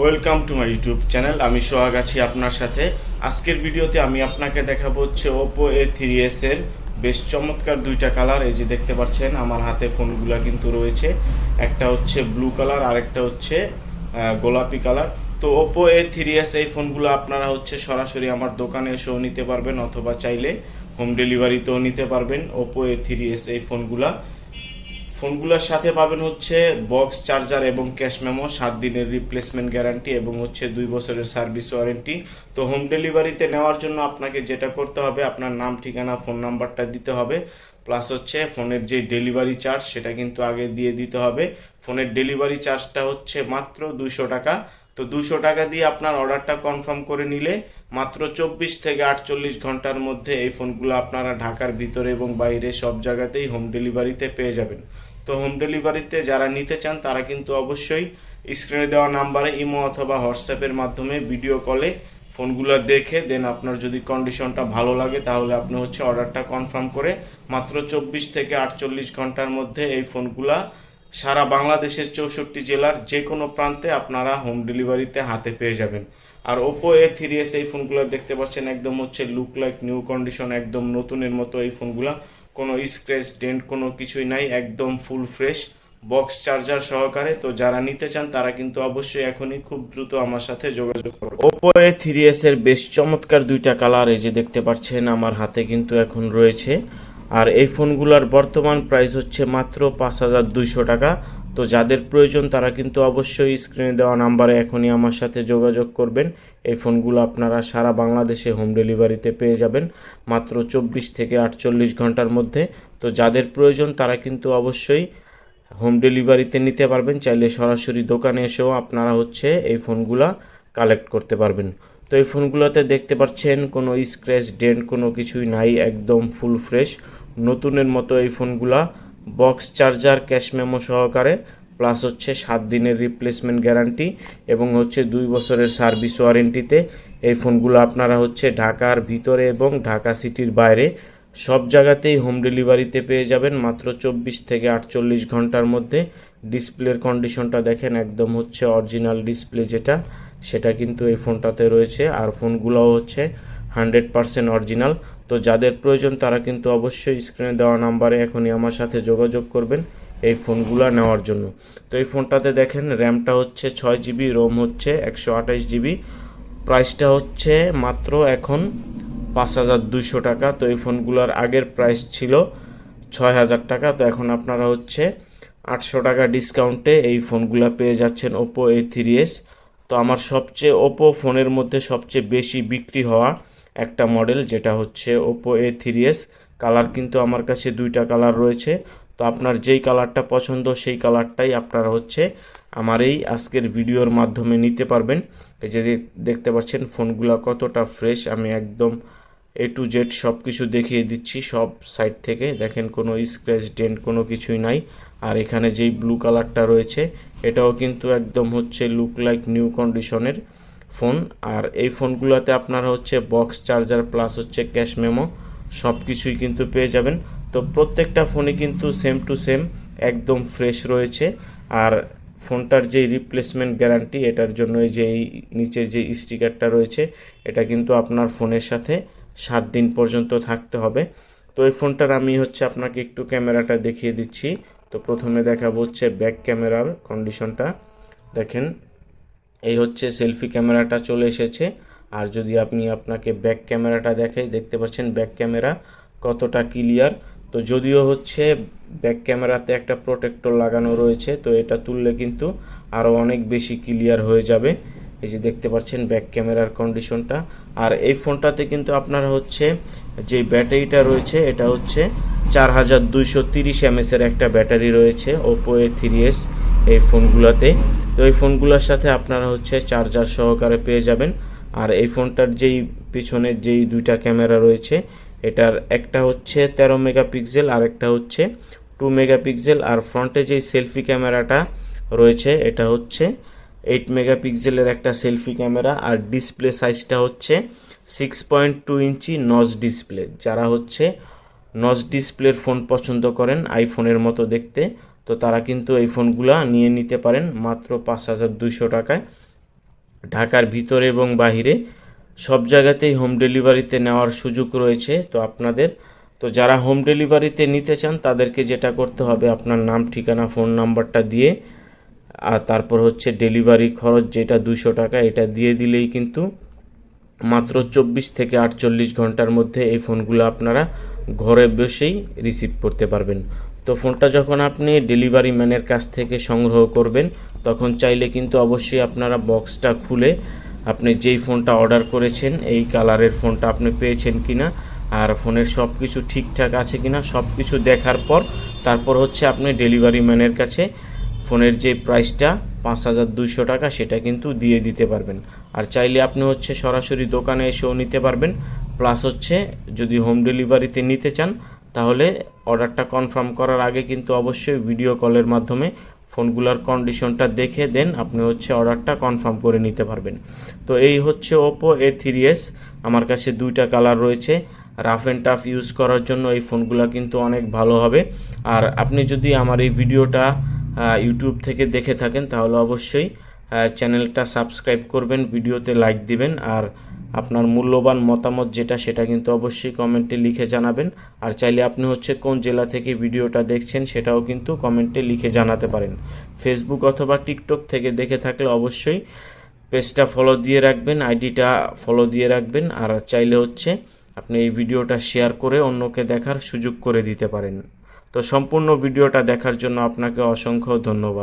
Welcome to my YouTube channel আমি সোহাগ আছি আপনার সাথে। আজকের ভিডিওতে আমি আপনাকে দেখাবো হচ্ছে ওপো এ থ্রি এস এর বেশ চমৎকার দুইটা কালার এই যে দেখতে পাচ্ছেন, আমার হাতে ফোনগুলো কিন্তু রয়েছে। একটা হচ্ছে ব্লু কালার আর একটা হচ্ছে গোলাপি কালার তো ওপো এ থ্রি এস এই ফোনগুলো আপনারা হচ্ছে সরাসরি আমার দোকানে এসেও নিতে পারবেন, অথবা চাইলে হোম ডেলিভারিতেও নিতে পারবেন ওপো এ থ্রি এস এই ফোনগুলা। ফোনগুলোর সাথে পাবেন হচ্ছে বক্স চার্জার এবং ক্যাশ মেমো, সাত দিনের রিপ্লেসমেন্ট গ্যারান্টি এবং হচ্ছে দুই বছরের সার্ভিস ওয়ারেন্টি তো হোম ডেলিভারিতে নেওয়ার জন্য আপনাকে যেটা করতে হবে, আপনার নাম, ঠিকানা ফোন নাম্বারটা দিতে হবে। প্লাস হচ্ছে ফোনের যে ডেলিভারি চার্জ সেটা কিন্তু আগে দিয়ে দিতে হবে। ফোনের ডেলিভারি চার্জটা হচ্ছে মাত্র দুশো টাকা। তো দুশো টাকা দিয়ে আপনার অর্ডারটা কনফার্ম করে নিলে মাত্র চব্বিশ থেকে আটচল্লিশ ঘণ্টার মধ্যে এই ফোনগুলো আপনারা ঢাকার ভিতরে এবং বাইরে সব জায়গাতেই হোম ডেলিভারিতে পেয়ে যাবেন। তো হোম ডেলিভারিতে যারা নিতে চান, তারা কিন্তু অবশ্যই স্ক্রিনে দেওয়া নাম্বারে ইমো অথবা হোয়াটসঅ্যাপের মাধ্যমে ভিডিও কলে ফোনগুলো দেখে দেন আপনার যদি কন্ডিশনটা ভালো লাগে, তাহলে আপনি হচ্ছে অর্ডারটা কনফার্ম করে মাত্র চব্বিশ থেকে আটচল্লিশ ঘণ্টার মধ্যে এই ফোনগুলা সারা বাংলাদেশের চৌষট্টি জেলার যে কোনো প্রান্তে আপনারা হোম ডেলিভারিতে হাতে পেয়ে যাবেন। আর ওপো এ থ্রি এস এই ফোনগুলো দেখতে পাচ্ছেন, একদম হচ্ছে লুক লাইক নিউ কন্ডিশন একদম নতুনের মতো এই ফোনগুলো কোনো স্ক্র্যাচ ডেন্ট কোনো কিছুই নাই, একদম ফুল ফ্রেশ বক্স চার্জার সহকারে। তো যারা নিতে চান, তারা কিন্তু অবশ্যই এখনই খুব দ্রুত আমার সাথে যোগাযোগ করুন। ওপো এ থ্রি এস এর বেশ চমৎকার দুইটা কালার এই যে দেখতে পাচ্ছেন, আমার হাতে কিন্তু এখন রয়েছে। আর এই ফোনগুলোর বর্তমান প্রাইস হচ্ছে মাত্র পাঁচ হাজার দুইশো টাকা। তো যাদের প্রয়োজন তারা কিন্তু অবশ্যই স্ক্রিনে দেওয়া নাম্বারে এখনই আমার সাথে যোগাযোগ করবেন। এই ফোনগুলো আপনারা সারা বাংলাদেশে হোম ডেলিভারিতে পেয়ে যাবেন মাত্র চব্বিশ থেকে আটচল্লিশ ঘণ্টার মধ্যে। তো যাদের প্রয়োজন তারা কিন্তু অবশ্যই হোম ডেলিভারিতে নিতে পারবেন। চাইলে সরাসরি দোকানে এসেও আপনারা হচ্ছে এই ফোনগুলা কালেক্ট করতে পারবেন। তো এই ফোনগুলোতে দেখতে পাচ্ছেন কোনো স্ক্র্যাচ ডেন্ট কোনো কিছুই নাই, একদম ফুল ফ্রেশ নতুনের মতো এই ফোনগুলা বক্স চার্জার, ক্যাশ মেমো সহকারে, প্লাস হচ্ছে সাত দিনের রিপ্লেসমেন্ট গ্যারান্টি এবং হচ্ছে দুই বছরের সার্ভিস ওয়ারেন্টিতে এই ফোনগুলো আপনারা হচ্ছে ঢাকার ভিতরে এবং ঢাকা সিটির বাইরে সব জায়গাতেই হোম ডেলিভারিতে পেয়ে যাবেন। মাত্র চব্বিশ থেকে আটচল্লিশ ঘণ্টার মধ্যে ডিসপ্লের কন্ডিশনটা দেখেন, একদম হচ্ছে অরিজিনাল ডিসপ্লে যেটা, সেটা কিন্তু এই ফোনটাতে রয়েছে। আর ফোনগুলোও হচ্ছে হান্ড্রেড পারসেন্ট অরিজিনাল তো যাদের প্রয়োজন তারা কিন্তু অবশ্যই স্ক্রিনে দেওয়া নাম্বারে এখনই আমার সাথে যোগাযোগ করবেন এই ফোনগুলো নেওয়ার জন্য। তো এই ফোনটাতে দেখেন র্যামটা হচ্ছে ছয় জিবি রোম হচ্ছে একশো আঠাশ জিবি প্রাইসটা হচ্ছে মাত্র এখন পাঁচ হাজার দুইশো টাকা। তো এই ফোনগুলোর আগের প্রাইস ছিল ছয় হাজার টাকা। তো এখন আপনারা হচ্ছে আটশো টাকা ডিসকাউন্টে এই ফোনগুলো পেয়ে যাচ্ছেন ওপো এ থ্রি এস তো আমার সবচেয়ে ওপো ফোনের মধ্যে সবচেয়ে বেশি বিক্রি হওয়া একটা মডেল যেটা হচ্ছে Oppo A three S colour কিন্তু আমার কাছে দুইটা কালার রয়েছে। তো আপনার যেই কালারটা পছন্দ, সেই কালারটাই আপনারা হচ্ছে আমার এই আজকের ভিডিওর মাধ্যমে নিতে পারবেন। এই যে দেখ- দেখতে পাচ্ছেন, ফোনগুলো কতটা ফ্রেশ আমি একদম এ টু জেড সব কিছু দেখিয়ে দিচ্ছি, সব সাইড থেকে। দেখেন, কোনো স্ক্র্যাচ ডেন্ট কোনো কিছুই নাই। আর এখানে যেই ব্লু কালারটা রয়েছে, এটাও কিন্তু একদম হচ্ছে লুক লাইক নিউ কন্ডিশনের ফোন, আর এই ফোনগুলোতে আপনারা হচ্ছে বক্স চার্জার প্লাস হচ্ছে ক্যাশ মেমো সব কিছুই কিন্তু পেয়ে যাবেন। তো প্রত্যেকটা ফোনে কিন্তু সেম টু সেম একদম ফ্রেশ রয়েছে। আর ফোনটার যে রিপ্লেসমেন্ট গ্যারান্টি এটার জন্য যে এই নিচের যে স্টিকারটা রয়েছে, এটা কিন্তু আপনার ফোনের সাথে সাত দিন পর্যন্ত থাকতে হবে। তো এই ফোনটার আমি হচ্ছে আপনাকে একটু ক্যামেরাটা দেখিয়ে দিচ্ছি। তো প্রথমে দেখাবো হচ্ছে ব্যাক ক্যামেরার কন্ডিশনটা দেখেন এই হচ্ছে সেলফি ক্যামেরাটা চলে এসেছে। আর যদি আপনি আপনাকে ব্যাক ক্যামেরাটা দেখাই, দেখতে পাচ্ছেন ব্যাক ক্যামেরা কতটা ক্লিয়ার তো যদিও হচ্ছে ব্যাক ক্যামেরাতে একটা প্রোটেক্টর লাগানো রয়েছে, তো এটা তুললে কিন্তু আরও অনেক বেশি ক্লিয়ার হয়ে যাবে। এই যে দেখতে পাচ্ছেন ব্যাক ক্যামেরার কন্ডিশনটা আর এই ফোনটাতে কিন্তু আপনারা হচ্ছে যে ব্যাটারিটা রয়েছে, এটা হচ্ছে চার হাজার দুইশো তিরিশ এমএসের একটা ব্যাটারি রয়েছে ওপো এ থ্রি এস এই ফোনগুলোতে। তো এই ফোনগুলোর সাথে আপনারা হচ্ছে চার্জার সহকারে পেয়ে যাবেন। আর এই ফোনটার যেই পিছনের যেই দুইটা ক্যামেরা রয়েছে, এটার একটা হচ্ছে তেরো মেগাপিক্সেল, আর একটা হচ্ছে টু মেগাপিক্সেল। আর ফ্রন্টে যেই সেলফি ক্যামেরাটা রয়েছে, এটা হচ্ছে এইট মেগাপিক্সেলের একটা সেলফি ক্যামেরা। আর ডিসপ্লে সাইজটা হচ্ছে six point two inch notch display যারা হচ্ছে নজ ডিসপ্লের ফোন পছন্দ করেন আইফোনের মতো দেখতে তো তারা কিন্তু এই ফোনগুলা নিয়ে নিতে পারেন মাত্র পাঁচ হাজার দুইশো টাকায়। ঢাকার ভিতরে এবং বাহিরে সব জায়গাতেই হোম ডেলিভারিতে নেওয়ার সুযোগ রয়েছে তো আপনাদের। তো যারা হোম ডেলিভারিতে নিতে চান, তাদেরকে যেটা করতে হবে, আপনার নাম, ঠিকানা, ফোন নাম্বারটা দিয়ে, আর তারপর হচ্ছে ডেলিভারি খরচ যেটা দুশো টাকা, এটা দিয়ে দিলেই কিন্তু মাত্র চব্বিশ থেকে আটচল্লিশ ঘণ্টার মধ্যে এই ফোনগুলো আপনারা ঘরে বসেই রিসিভ করতে পারবেন। তো ফোনটা যখন আপনি ডেলিভারি ম্যানের কাছ থেকে সংগ্রহ করবেন, তখন চাইলে কিন্তু অবশ্যই আপনারা বক্সটা খুলে আপনি যেই ফোনটা অর্ডার করেছেন, এই কালারের ফোনটা আপনি পেয়েছেন কিনা, আর ফোনের সব কিছু ঠিকঠাক আছে কি না সব কিছু দেখার পর তারপর হচ্ছে আপনি ডেলিভারি ম্যানের কাছে ফোনের যে প্রাইসটা পাঁচ হাজার দুইশো টাকা, সেটা কিন্তু দিয়ে দিতে পারবেন। আর চাইলে আপনি হচ্ছে সরাসরি দোকানে এসেও নিতে পারবেন, প্লাস হচ্ছে যদি হোম ডেলিভারিতে নিতে চান তাহলে অর্ডারটা কনফার্ম করার আগে কিন্তু অবশ্যই ভিডিও কলের মাধ্যমে ফোনগুলোর কন্ডিশনটা দেখে দেন আপনি হচ্ছে অর্ডারটা কনফার্ম করে নিতে পারবেন। তো এই হচ্ছে ওপো এ থ্রি এস আমার কাছে দুইটা কালার রয়েছে। রাফ অ্যান্ড টাফ ইউজ করার জন্য এই ফোনগুলো কিন্তু অনেক ভালো হবে। আর আপনি যদি আমার এই ভিডিওটা ইউটিউব থেকে দেখে থাকেন, তাহলে অবশ্যই চ্যানেলটা সাবস্ক্রাইব করবেন, ভিডিওতে লাইক দিবেন। আর আপনার মূল্যবান মতামত যেটা সেটা কিন্তু অবশ্যই কমেন্টে লিখে জানাবেন। আর চাইলে আপনি হচ্ছে কোন জেলা থেকে ভিডিওটা দেখছেন সেটাও কিন্তু কমেন্টে লিখে জানাতে পারেন। ফেসবুক অথবা টিকটক থেকে দেখে থাকলে অবশ্যই পেজটা ফলো দিয়ে রাখবেন, আইডিটা ফলো দিয়ে রাখবেন। আর চাইলে হচ্ছে আপনি এই ভিডিওটা শেয়ার করে অন্যকে দেখার সুযোগ করে দিতে পারেন। তো সম্পূর্ণ ভিডিওটা দেখার জন্য আপনাকে অসংখ্য ধন্যবাদ।